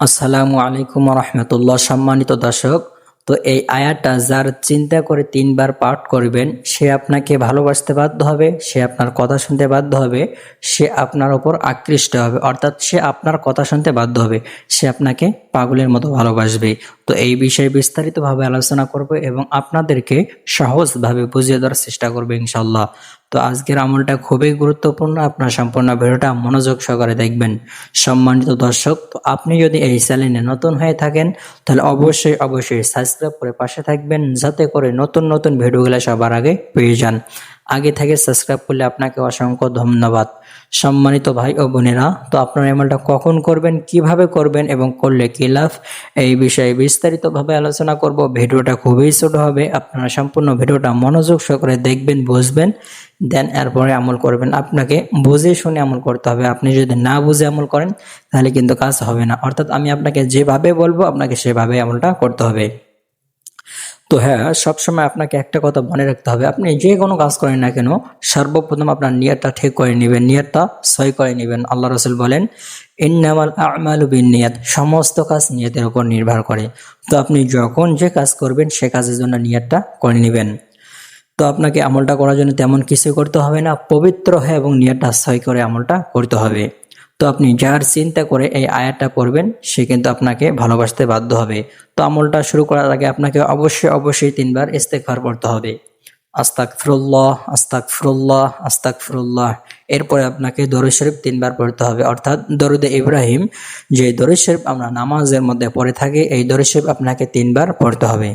আসসালামু আলাইকুম রহমতুল্লাহ সম্মানিত দর্শক। তো এই আয়াটা যার চিন্তা করে তিনবার পাঠ করবেন, সে আপনাকে ভালোবাসতে বাধ্য হবে, সে আপনার কথা শুনতে বাধ্য হবে, সে আপনার ওপর আকৃষ্ট হবে, অর্থাৎ সে আপনার কথা শুনতে বাধ্য হবে, সে আপনাকে পাগলের মতো ভালোবাসবে। তো এই বিষয়ে বিস্তারিতভাবে আলোচনা করবে এবং আপনাদেরকে সহজভাবে বুঝিয়ে দেওয়ার চেষ্টা করবে ইনশাল্লাহ তো আজকের আমলটা খুবই গুরুত্বপূর্ণ। আপনার সম্পূর্ণ ভিডিওটা মনোযোগ সহকারে দেখবেন। সম্মানিত দর্শক, তো আপনি যদি এই চ্যানেলে নতুন হয়ে থাকেন, তাহলে অবশ্যই অবশ্যই সাবস্ক্রাইব করে পাশে থাকবেন, যাতে করে নতুন নতুন ভিডিওগুলো সবার আগে পেয়ে যান। আগে থেকে সাবস্ক্রাইব করলে আপনাকে অসংখ্য ধন্যবাদ। সম্মানিত ভাই ও বোনেরা, তো আপনারা এমনটা কখন করবেন, কীভাবে করবেন এবং করলে কি লাভ, এই বিষয়ে বিস্তারিতভাবে আলোচনা করব। ভিডিওটা খুবই ছোট হবে, আপনারা সম্পূর্ণ ভিডিওটা মনোযোগ সহকারে দেখবেন, বুঝবেন, দেন এরপরে আমল করবেন। আপনাকে বুঝে শুনে আমল করতে হবে। আপনি যদি না বুঝে আমল করেন, তাহলে কিন্তু কাজ হবে না। অর্থাৎ আমি আপনাকে যেভাবে বলব, আপনাকে সেভাবে আমলটা করতে হবে। তো হ্যাঁ সবসময় আপনাকে একটা কথা মনে রাখতে হবে। আপনি যে কোনো কাজ করেন না কেন, সর্বপ্রথম আপনার নিয়তটা ঠিক করে নেবেন, নিয়তটা সই করে নেবেন। আল্লাহ রসুল বলেন, ইন্নামাল আমালু বিন নিয়াত সমস্ত কাজ নিয়তের উপর নির্ভর করে। তো আপনি যখন যে কাজ করবেন, সে কাজের জন্য নিয়তটা করে নেবেন। তো আপনাকে আমলটা করার জন্য তেমন কিছু করতে হবে না, পবিত্র হয়ে এবং নিয়তটা সই করে আমলটা করতে হবে। তো আপনি যার চিন্তা করে এই আয়াতটা পড়বেন, সে কিন্তু আপনাকে ভালোবাসতে বাধ্য হবে। তো আমলটা শুরু করার আগে আপনাকে অবশ্যই অবশ্যই তিনবার ইস্তেকভার পড়তে হবে। আস্তাক ফ্রুল্লাহ আস্তাক ফরুল্লাহ আস্তাক ফরুল্লাহ এরপরে আপনাকে দরুদ শরীফ তিনবার পড়তে হবে। অর্থাৎ দরুদে ইব্রাহিম, যে দরুদ শরীফ আমরা নামাজের মধ্যে পড়ে থাকি, এই দরুদ শরীফ আপনাকে তিনবার পড়তে হবে।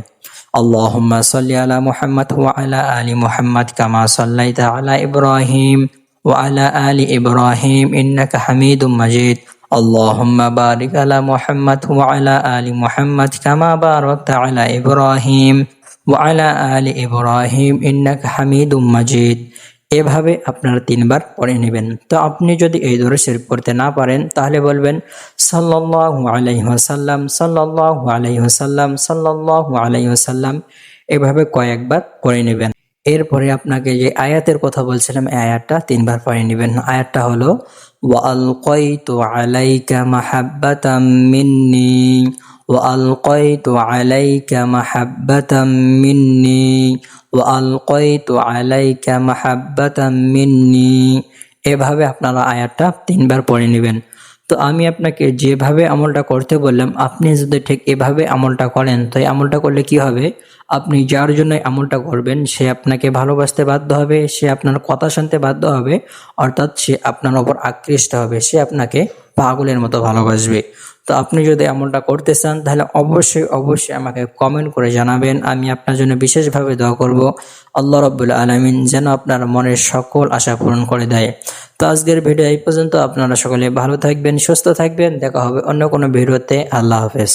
আল্লাহ সাল্লি আলা মোহাম্মদ ওয়া আলা আলী মোহাম্মদ কামা সাল্লাইতা আলা ইব্রাহিম। وعلى آل إبراهيم إنك حميد مجيد اللهم بارك على محمد وعلى آل محمد كما باركت على إبراهيم وعلى آل إبراهيم إنك حميد مجيد এভাবে আপনারা তিনবার পড়ে নেবেন তো আপনি যদি এই দূরে শরীফ করতে না পারেন তাহলে বলবেন সাল্লাল্লাহু আলাইহি ওয়াসাল্লাম সাল্লাল্লাহু আলাইহি ওয়াসাল্লাম সাল্লাল্লাহু আলাইহি ওয়াসাল্লাম এভাবে কয়েকবার করে নেবেন এরপরে আপনাকে যে আয়াতের কথা বলছিলাম এই আয়াতটা তিনবার পড়ে নেবেন আয়াতটা হলো ওয়ালকাইতু আলাইকা মাহাব্বাতাম মিন্নি وألقيت عليك محبة مني وألقيت عليك محبة مني এভাবে আপনারা আয়াতটা তিনবার পড়ে নেবেন তো আমি আপনাকে যেভাবে আমলটা করতে বললাম আপনি যদি ঠিক এভাবে আমলটা করেন তো এই আমলটা করলে কি হবে আপনি যার জন্য আমলটা করবেন, সে আপনাকে ভালোবাসতে বাধ্য হবে, সে আপনার কথা শুনতে বাধ্য হবে, অর্থাৎ সে আপনার ওপর আকৃষ্ট হবে, সে আপনাকে পাগলের মতো ভালোবাসবে। তো আপনি যদি আমলটা করতে চান, তাহলে অবশ্যই অবশ্যই আমাকে কমেন্ট করে জানাবেন। আমি আপনার জন্য বিশেষভাবে দোয়া করব। আল্লাহ রব্বুল আলমিন যেন আপনার মনের সকল আশা পূরণ করে দেয়। তো আজকের ভিডিও এই পর্যন্ত। আপনারা সকলে ভালো থাকবেন, সুস্থ থাকবেন। দেখা হবে অন্য কোনো ভিডিওতে। আল্লাহ হাফেজ।